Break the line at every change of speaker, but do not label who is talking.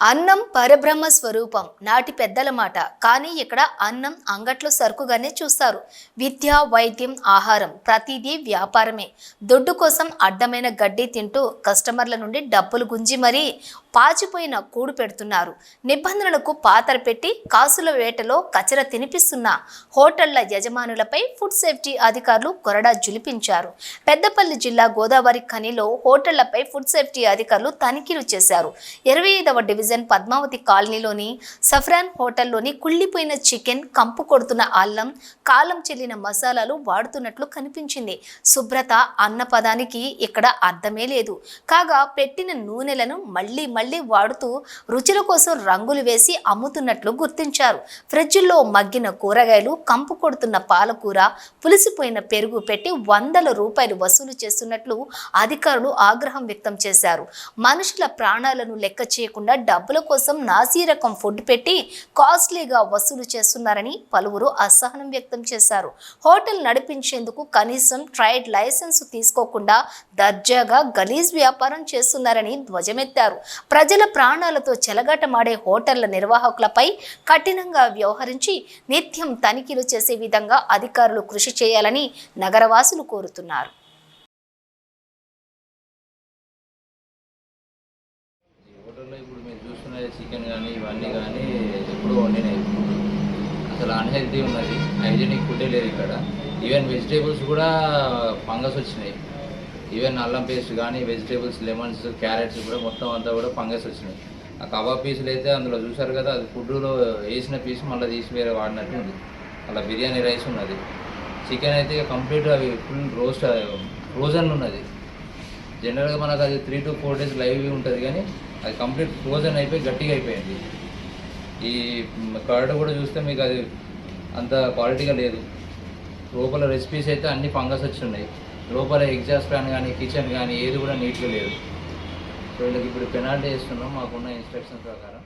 అన్నం పరబ్రహ్మ స్వరూపం నాటి పెద్దల మాట. కానీ ఇక్కడ అన్నం అంగట్లో సరుకుగానే చూస్తారు. విద్య వైద్యం ఆహారం ప్రతిదీ వ్యాపారమే. దొడ్డు కోసం అడ్డమైన గడ్డి తింటూ కస్టమర్ల నుండి డబ్బులు గుంజి మరీ పాచిపోయిన కూడు పెడుతున్నారు. నిబంధనలకు పాతర పెట్టి కాసుల వేటలో కచర తినిపిస్తున్న. హోటళ్ళ యజమానులపై ఫుడ్ సేఫ్టీ అధికారులు కొరడా జులిపించారు. పెద్దపల్లి జిల్లా గోదావరి ఖనిలో హోటళ్ళపై ఫుడ్ సేఫ్టీ అధికారులు తనిఖీలు చేశారు. ఇరవై ఐదవ డివిజన్ పద్మావతి కాలనీలోని సఫ్రాన్ హోటల్లోని కుళ్ళిపోయిన చికెన్ కంపు కొడుతున్న అల్లం కాలం చెల్లిన మసాలాలు వాడుతున్నట్లు కనిపించింది. శుభ్రత అన్న పదానికి ఇక్కడ అర్థమే లేదు. కాగా పెట్టిన నూనెలను మళ్ళీ మళ్ళీ వాడుతూ రుచుల కోసం రంగులు వేసి అమ్ముతున్నట్లు గుర్తించారు. ఫ్రిడ్జ్లో మగ్గిన కూరగాయలు కంపు కొడుతున్న పాలకూర పులిసిపోయిన పెరుగు పెట్టి వందల రూపాయలు వసూలు చేస్తున్నట్లు అధికారులు ఆగ్రహం వ్యక్తం చేశారు. మనుషుల ప్రాణాలను లెక్క చేయకుండా డబ్బుల కోసం నాసీ రకం ఫుడ్ పెట్టి కాస్ట్లీగా వసూలు చేస్తున్నారని పలువురు అసహనం వ్యక్తం చేశారు. హోటల్ నడిపించేందుకు కనీసం ట్రైడ్ లైసెన్స్ తీసుకోకుండా దర్జాగా గలీజ్ వ్యాపారం చేస్తున్నారని ధ్వజమెత్తారు. ప్రజల ప్రాణాలతో చెలగాటమాడే హోటళ్ళ నిర్వాహకులపై కఠినంగా వ్యవహరించి నిత్యం తనిఖీలు చేసే విధంగా అధికారులు కృషి చేయాలని నగరవాసులు కోరుతున్నారు
ఈ హోటల్లో ఇప్పుడు మీరు చూస్తున్నది చికెన్ కానీ ఇవన్నీ కానీ ఎప్పుడూ వండినాయి అసలు అన్హెల్తీ ఉన్నది హైజీనిక్ ఫుడ్ లేదు ఇక్కడ. ఈవెన్ వెజిటేబుల్స్ కూడా ఫంగస్ వచ్చినాయి. ఈవెన్ అల్లం పేస్ట్ కానీ వెజిటేబుల్స్ లెమన్స్ క్యారెట్స్ కూడా మొత్తం అంతా కూడా ఫంగస్ వచ్చినాయి. ఆ కబాబ్ పీసులు అయితే అందులో చూసారు కదా అది ఫుడ్లో వేసిన పీస్ మళ్ళీ తీసి వేరే వాడినట్టు ఉంది. అలా బిర్యానీ రైస్ ఉన్నది. చికెన్ అయితే కంప్లీట్ అవి ఫుల్ రోస్ట్ ఫ్రోజన్ ఉన్నది. జనరల్గా మనకు అది three to four days live ఉంటుంది కానీ అది కంప్లీట్ ఫ్రోజన్ అయిపోయి గట్టిగా అయిపోయింది. ఈ కర్డ్ కూడా చూస్తే మీకు అది అంత క్వాలిటీగా లేదు. లోపల రెసిపీస్ అయితే అన్ని ఫంగస్ వచ్చి ఉన్నాయి. లోపల ఎగ్జాస్ట్ ఫ్యాన్ కానీ కిచెన్ కానీ ఏది కూడా నీట్గా లేదు. సో వీళ్ళకి ఇప్పుడు పెనాల్టీ ఇస్తున్నాం మాకున్న ఇన్స్ట్రక్షన్స్ ప్రకారం.